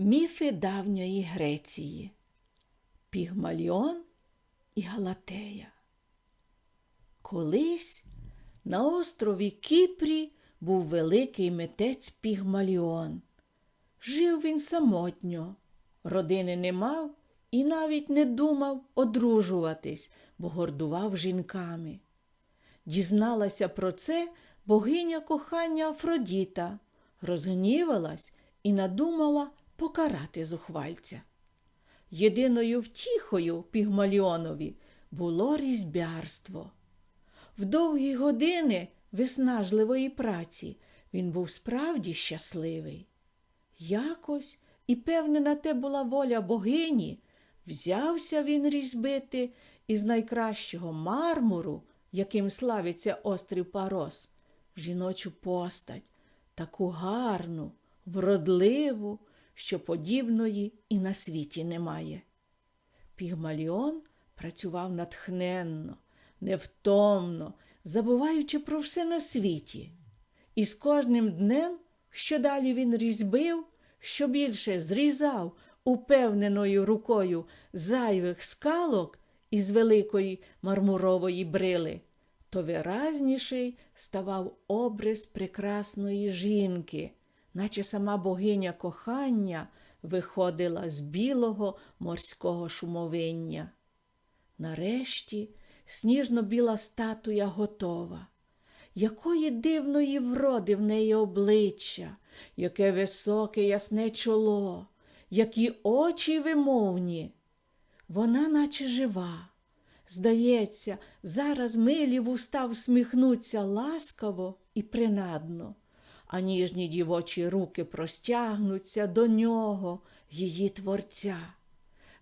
Міфи давньої Греції Пігмаліон і Галатея. Колись на острові Кіпрі був великий митець Пігмаліон. Жив він самотньо, родини не мав і навіть не думав одружуватись, бо гордував жінками. Дізналася про це богиня кохання Афродіта, розгнівалась і надумала покарати зухвальця. Єдиною втіхою Пігмаліонові було різьбярство. В довгі години виснажливої праці він був справді щасливий. Якось, і певне на те була воля богині, взявся він різьбити із найкращого мармуру, яким славиться острів Парос, жіночу постать, таку гарну, вродливу, що подібної і на світі немає. Пігмаліон працював натхненно, невтомно, забуваючи про все на світі. І з кожним днем, що далі він різьбив, що більше зрізав упевненою рукою зайвих скалок із великої мармурової брили, то виразніший ставав обрис прекрасної жінки, наче сама богиня кохання виходила з білого морського шумовиння. Нарешті сніжно-біла статуя готова. Якої дивної вроди в неї обличчя, яке високе ясне чоло, які очі вимовні. Вона наче жива. Здається, зараз милі вуста всміхнуться ласкаво і принадно, а ніжні дівочі руки простягнуться до нього, її творця.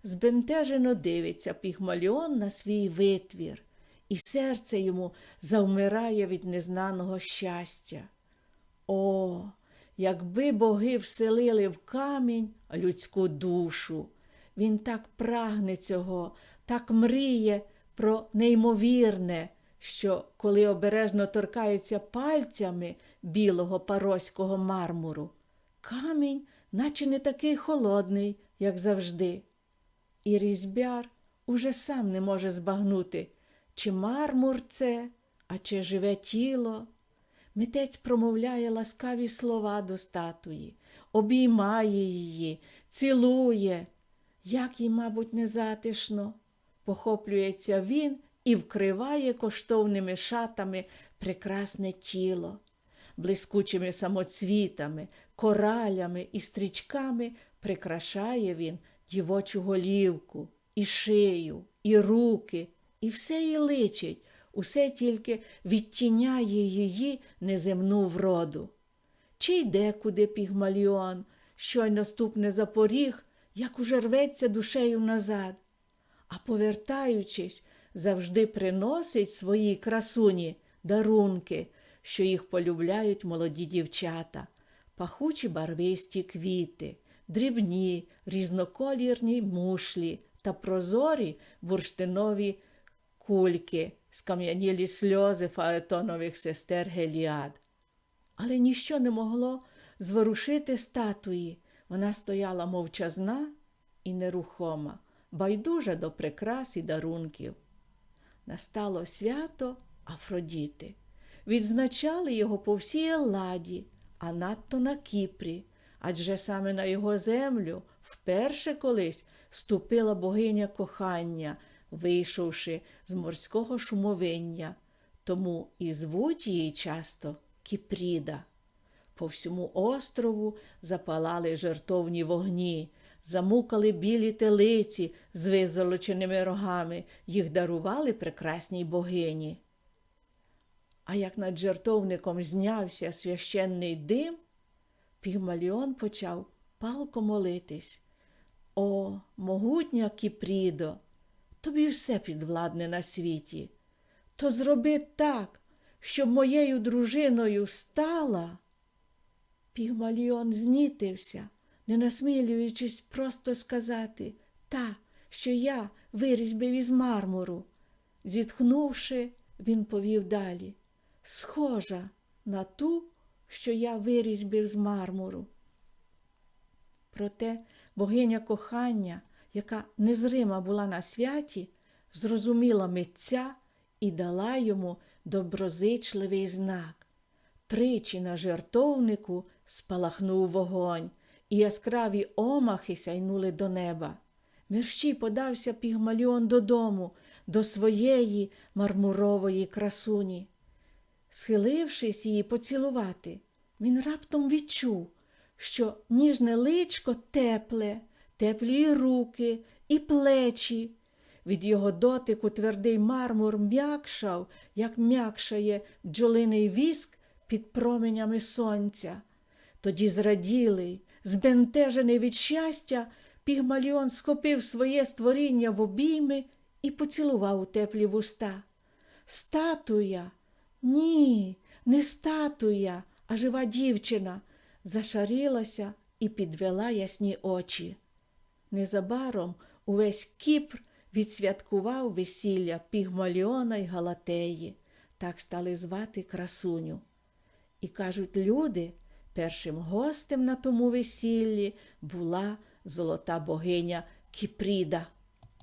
Збентежено дивиться пігмаліон на свій витвір, і серце йому завмирає від незнаного щастя. О, якби боги вселили в камінь людську душу. Він так прагне цього, так мріє про неймовірне, що, коли обережно торкається пальцями білого пароського мармуру, камінь, наче не такий холодний, як завжди. І різьбяр уже сам не може збагнути, чи мармур це, а чи живе тіло. Митець промовляє ласкаві слова до статуї, обіймає її, цілує. Як їй, мабуть, незатишно, похоплюється він і вкриває коштовними шатами прекрасне тіло, блискучими самоцвітами, коралями і стрічками прикрашає він дівочу голівку, і шию, і руки, і все їй личить, усе тільки відтіняє її неземну вроду. Чи йде куди пігмаліон, щойно ступне за поріг, як уже рветься душею назад, а повертаючись, завжди приносить своїй красуні дарунки, що їх полюбляють молоді дівчата, пахучі барвисті квіти, дрібні, різноколірні мушлі та прозорі бурштинові кульки, скам'янілі сльози фаетонових сестер Геліад. Але ніщо не могло зворушити статуї. Вона стояла мовчазна і нерухома, байдужа до прикрас і дарунків. Настало свято Афродіти. Відзначали його по всій Елладі, а надто на Кіпрі, адже саме на його землю вперше колись ступила богиня кохання, вийшовши з морського шумовиння, тому і звуть її часто Кіпріда. По всьому острову запалали жертовні вогні, замукали білі телиці з визолоченими рогами, їх дарували прекрасній богині. А як над жертовником знявся священний дим, Пігмаліон почав палко молитись. О, могутня Кіпрідо, тобі все підвладне на світі. То зроби так, щоб моєю дружиною стала. Пігмаліон знітився, не насмілюючись просто сказати та, що я вирізбив із мармуру. Зітхнувши, він повів далі. Схожа на ту, що я вирізбив з мармуру. Проте богиня кохання, яка незрима була на святі, зрозуміла митця і дала йому доброзичливий знак. Тричі на жертовнику спалахнув вогонь, і яскраві омахи сяйнули до неба. Мерщій подався пігмаліон додому, до своєї мармурової красуні. Схилившись її поцілувати, він раптом відчув, що ніжне личко тепле, теплі руки, і плечі. Від його дотику твердий мармур м'якшав, як м'якшає бджолиний віск під променями сонця. Тоді зраділий, збентежений від щастя, Пігмаліон схопив своє створіння в обійми і поцілував у теплі вуста. Статуя? Ні, не статуя, а жива дівчина зашарілася і підвела ясні очі. Незабаром увесь Кіпр відсвяткував весілля Пігмаліона й Галатеї, так стали звати красуню. І кажуть люди, першим гостем на тому весіллі була золота богиня Кіпріда.